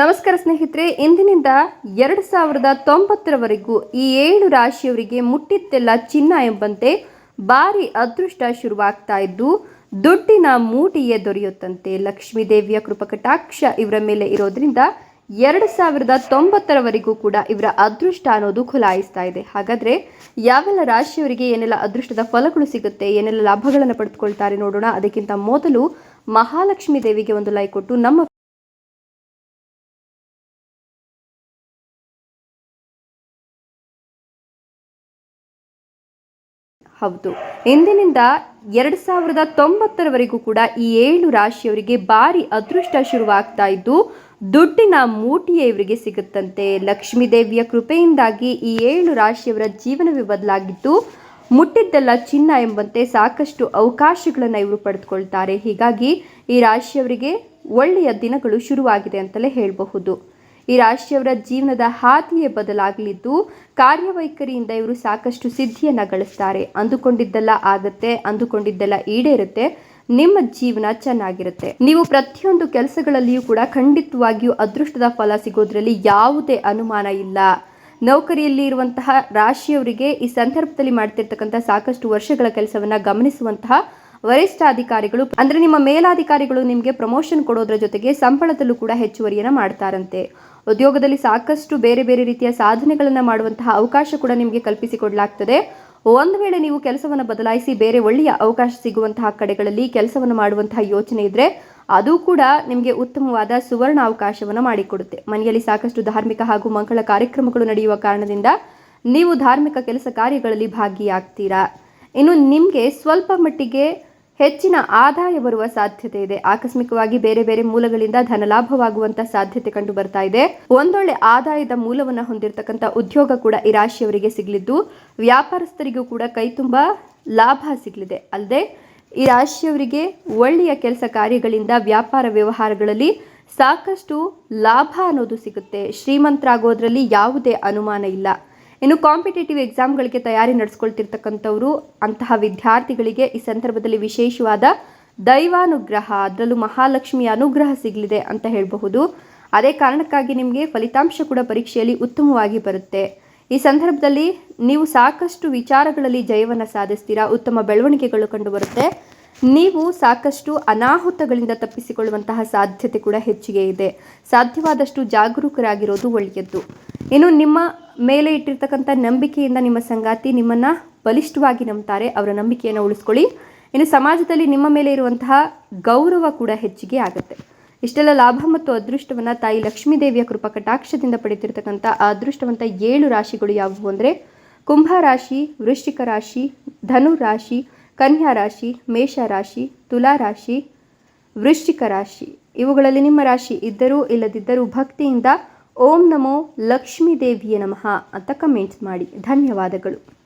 ನಮಸ್ಕಾರ ಸ್ನೇಹಿತರೆ, ಇಂದಿನಿಂದ ಎರಡು ಸಾವಿರದ ತೊಂಬತ್ತರವರೆಗೂ ಈ ಏಳು ರಾಶಿಯವರಿಗೆ ಮುಟ್ಟಿತ್ತೆಲ್ಲ ಚಿನ್ನ ಎಂಬಂತೆ ಭಾರಿ ಅದೃಷ್ಟ ಶುರುವಾಗ್ತಾ ಇದ್ದು, ದುಡ್ಡಿನ ಮೂಟಿಯೇ ದೊರೆಯುತ್ತಂತೆ. ಲಕ್ಷ್ಮೀ ದೇವಿಯ ಕೃಪಕಟಾಕ್ಷ ಇವರ ಮೇಲೆ ಇರೋದ್ರಿಂದ ಎರಡು ಸಾವಿರದ ತೊಂಬತ್ತರವರೆಗೂ ಕೂಡ ಇವರ ಅದೃಷ್ಟ ಅನ್ನೋದು ಖುಲಾಯಿಸ್ತಾ ಇದೆ. ಹಾಗಾದ್ರೆ ಯಾವೆಲ್ಲ ರಾಶಿಯವರಿಗೆ ಏನೆಲ್ಲ ಅದೃಷ್ಟದ ಫಲಗಳು ಸಿಗುತ್ತೆ, ಏನೆಲ್ಲ ಲಾಭಗಳನ್ನು ಪಡೆದುಕೊಳ್ತಾರೆ ನೋಡೋಣ. ಅದಕ್ಕಿಂತ ಮೊದಲು ಮಹಾಲಕ್ಷ್ಮೀ ದೇವಿಗೆ ಒಂದು ಲೈಕ್ ಕೊಟ್ಟು ನಮ್ಮ ಹೌದು. ಇಂದಿನಿಂದ ಎರಡು ಸಾವಿರದ ತೊಂಬತ್ತರವರೆಗೂ ಕೂಡ ಈ ಏಳು ರಾಶಿಯವರಿಗೆ ಭಾರಿ ಅದೃಷ್ಟ ಶುರುವಾಗ್ತಾ ಇದ್ದು, ದುಡ್ಡಿನ ಮೂಟಿಯೇ ಇವರಿಗೆ ಸಿಗುತ್ತಂತೆ. ಲಕ್ಷ್ಮೀ ದೇವಿಯ ಕೃಪೆಯಿಂದಾಗಿ ಈ ಏಳು ರಾಶಿಯವರ ಜೀವನವೇ ಬದಲಾಗಿದ್ದು, ಮುಟ್ಟಿದ್ದೆಲ್ಲ ಚಿನ್ನ ಎಂಬಂತೆ ಸಾಕಷ್ಟು ಅವಕಾಶಗಳನ್ನು ಇವರು ಪಡೆದುಕೊಳ್ತಾರೆ. ಹೀಗಾಗಿ ಈ ರಾಶಿಯವರಿಗೆ ಒಳ್ಳೆಯ ದಿನಗಳು ಶುರುವಾಗಿದೆ ಅಂತಲೇ ಹೇಳಬಹುದು. ಈ ರಾಶಿಯವರ ಜೀವನದ ಹಾದಿಯೇ ಬದಲಾಗಲಿದ್ದು, ಕಾರ್ಯವೈಖರಿಯಿಂದ ಇವರು ಸಾಕಷ್ಟು ಸಿದ್ಧಿಯನ್ನು ಗಳಿಸ್ತಾರೆ. ಅಂದುಕೊಂಡಿದ್ದೆಲ್ಲ ಆಗತ್ತೆ, ಅಂದುಕೊಂಡಿದ್ದೆಲ್ಲ ಈಡೇರುತ್ತೆ, ನಿಮ್ಮ ಜೀವನ ಚೆನ್ನಾಗಿರುತ್ತೆ. ನೀವು ಪ್ರತಿಯೊಂದು ಕೆಲಸಗಳಲ್ಲಿಯೂ ಕೂಡ ಖಂಡಿತವಾಗಿಯೂ ಅದೃಷ್ಟದ ಫಲ ಸಿಗೋದ್ರಲ್ಲಿ ಯಾವುದೇ ಅನುಮಾನ ಇಲ್ಲ. ನೌಕರಿಯಲ್ಲಿ ಇರುವಂತಹ ರಾಶಿಯವರಿಗೆ ಈ ಸಂದರ್ಭದಲ್ಲಿ ಮಾಡ್ತಿರ್ತಕ್ಕಂಥ ಸಾಕಷ್ಟು ವರ್ಷಗಳ ಕೆಲಸವನ್ನ ಗಮನಿಸುವಂತಹ ವರಿಷ್ಠಾಧಿಕಾರಿಗಳು, ಅಂದ್ರೆ ನಿಮ್ಮ ಮೇಲಾಧಿಕಾರಿಗಳು ನಿಮಗೆ ಪ್ರಮೋಷನ್ ಕೊಡೋದ್ರ ಜೊತೆಗೆ ಸಂಬಳದಲ್ಲೂ ಕೂಡ ಹೆಚ್ಚುವರಿಯನ್ನ ಮಾಡ್ತಾರಂತೆ. ಉದ್ಯೋಗದಲ್ಲಿ ಸಾಕಷ್ಟು ಬೇರೆ ಬೇರೆ ರೀತಿಯ ಸಾಧನೆಗಳನ್ನು ಮಾಡುವಂತಹ ಅವಕಾಶ ಕೂಡ ನಿಮಗೆ ಕಲ್ಪಿಸಿಕೊಡಲಾಗ್ತದೆ. ಒಂದು ವೇಳೆ ನೀವು ಕೆಲಸವನ್ನು ಬದಲಾಯಿಸಿ ಬೇರೆ ಒಳ್ಳೆಯ ಅವಕಾಶ ಸಿಗುವಂತಹ ಕಡೆಗಳಲ್ಲಿ ಕೆಲಸವನ್ನು ಮಾಡುವಂತಹ ಯೋಚನೆ ಇದ್ರೆ, ಅದು ಕೂಡ ನಿಮಗೆ ಉತ್ತಮವಾದ ಸುವರ್ಣ ಅವಕಾಶವನ್ನು ಮಾಡಿಕೊಡುತ್ತೆ. ಮನೆಯಲ್ಲಿ ಸಾಕಷ್ಟು ಧಾರ್ಮಿಕ ಹಾಗೂ ಮಂಗಳ ಕಾರ್ಯಕ್ರಮಗಳು ನಡೆಯುವ ಕಾರಣದಿಂದ ನೀವು ಧಾರ್ಮಿಕ ಕೆಲಸ ಕಾರ್ಯಗಳಲ್ಲಿ ಭಾಗಿಯಾಗ್ತೀರಾ? ಇನ್ನು ನಿಮಗೆ ಸ್ವಲ್ಪ ಮಟ್ಟಿಗೆ ಹೆಚ್ಚಿನ ಆದಾಯ ಬರುವ ಸಾಧ್ಯತೆ ಇದೆ. ಆಕಸ್ಮಿಕವಾಗಿ ಬೇರೆ ಬೇರೆ ಮೂಲಗಳಿಂದ ಧನಲಾಭವಾಗುವಂತ ಸಾಧ್ಯತೆ ಕಂಡು ಬರ್ತಾ ಇದೆ. ಒಂದೊಳ್ಳೆ ಆದಾಯದ ಮೂಲವನ್ನು ಹೊಂದಿರತಕ್ಕಂಥ ಉದ್ಯೋಗ ಕೂಡ ಈ ರಾಶಿಯವರಿಗೆ ಸಿಗಲಿದ್ದು, ವ್ಯಾಪಾರಸ್ಥರಿಗೂ ಕೂಡ ಕೈ ತುಂಬ ಲಾಭ ಸಿಗಲಿದೆ. ಅಲ್ಲದೆ, ಈ ರಾಶಿಯವರಿಗೆ ಒಳ್ಳೆಯ ಕೆಲಸ ಕಾರ್ಯಗಳಿಂದ ವ್ಯಾಪಾರ ವ್ಯವಹಾರಗಳಲ್ಲಿ ಸಾಕಷ್ಟು ಲಾಭ ಅನ್ನೋದು ಸಿಗುತ್ತೆ. ಶ್ರೀಮಂತರಾಗೋದ್ರಲ್ಲಿ ಯಾವುದೇ ಅನುಮಾನ ಇಲ್ಲ. ಇನ್ನು ಕಾಂಪಿಟೇಟಿವ್ ಎಕ್ಸಾಮ್ಗಳಿಗೆ ತಯಾರಿ ನಡೆಸ್ಕೊಳ್ತಿರ್ತಕ್ಕಂಥವ್ರು, ಅಂತಹ ವಿದ್ಯಾರ್ಥಿಗಳಿಗೆ ಈ ಸಂದರ್ಭದಲ್ಲಿ ವಿಶೇಷವಾದ ದೈವಾನುಗ್ರಹ, ಅದರಲ್ಲೂ ಮಹಾಲಕ್ಷ್ಮಿಯ ಅನುಗ್ರಹ ಸಿಗಲಿದೆ ಅಂತ ಹೇಳಬಹುದು. ಅದೇ ಕಾರಣಕ್ಕಾಗಿ ನಿಮಗೆ ಫಲಿತಾಂಶ ಕೂಡ ಪರೀಕ್ಷೆಯಲ್ಲಿ ಉತ್ತಮವಾಗಿ ಬರುತ್ತೆ. ಈ ಸಂದರ್ಭದಲ್ಲಿ ನೀವು ಸಾಕಷ್ಟು ವಿಚಾರಗಳಲ್ಲಿ ಜಯವನ್ನು ಸಾಧಿಸ್ತೀರಾ? ಉತ್ತಮ ಬೆಳವಣಿಗೆಗಳು ಕಂಡುಬರುತ್ತೆ. ನೀವು ಸಾಕಷ್ಟು ಅನಾಹುತಗಳಿಂದ ತಪ್ಪಿಸಿಕೊಳ್ಳುವಂತಹ ಸಾಧ್ಯತೆ ಕೂಡ ಹೆಚ್ಚಿಗೆ ಇದೆ. ಸಾಧ್ಯವಾದಷ್ಟು ಜಾಗರೂಕರಾಗಿರೋದು ಒಳ್ಳೆಯದ್ದು ಇನ್ನು ನಿಮ್ಮ ಮೇಲೆ ಇಟ್ಟಿರ್ತಕ್ಕಂಥ ನಂಬಿಕೆಯಿಂದ ನಿಮ್ಮ ಸಂಗಾತಿ ನಿಮ್ಮನ್ನು ಬಲಿಷ್ಠವಾಗಿ ನಂಬ್ತಾರೆ. ಅವರ ನಂಬಿಕೆಯನ್ನು ಉಳಿಸ್ಕೊಳ್ಳಿ. ಇನ್ನು ಸಮಾಜದಲ್ಲಿ ನಿಮ್ಮ ಮೇಲೆ ಇರುವಂತಹ ಗೌರವ ಕೂಡ ಹೆಚ್ಚಿಗೆ ಆಗುತ್ತೆ. ಇಷ್ಟೆಲ್ಲ ಲಾಭ ಮತ್ತು ಅದೃಷ್ಟವನ್ನು ತಾಯಿ ಲಕ್ಷ್ಮೀ ದೇವಿಯ ಕೃಪಾ ಕಟಾಕ್ಷದಿಂದ ಅದೃಷ್ಟವಂತ ಏಳು ರಾಶಿಗಳು ಯಾವುವು ಅಂದರೆ ಕುಂಭ ರಾಶಿ, ವೃಶ್ಚಿಕ ರಾಶಿ, ಧನು ರಾಶಿ, ಕನ್ಯಾ ರಾಶಿ, ಮೇಷ ರಾಶಿ, ತುಲಾ ರಾಶಿ, ವೃಶ್ಚಿಕ ರಾಶಿ. ಇವುಗಳಲ್ಲಿ ನಿಮ್ಮ ರಾಶಿ ಇದ್ದರೂ ಇಲ್ಲದಿದ್ದರೂ ಭಕ್ತಿಯಿಂದ ಓಂ ನಮೋ ಲಕ್ಷ್ಮೀ ದೇವಿಯ ನಮಃ ಅಂತ ಕಮೆಂಟ್ಸ್ ಮಾಡಿ. ಧನ್ಯವಾದಗಳು.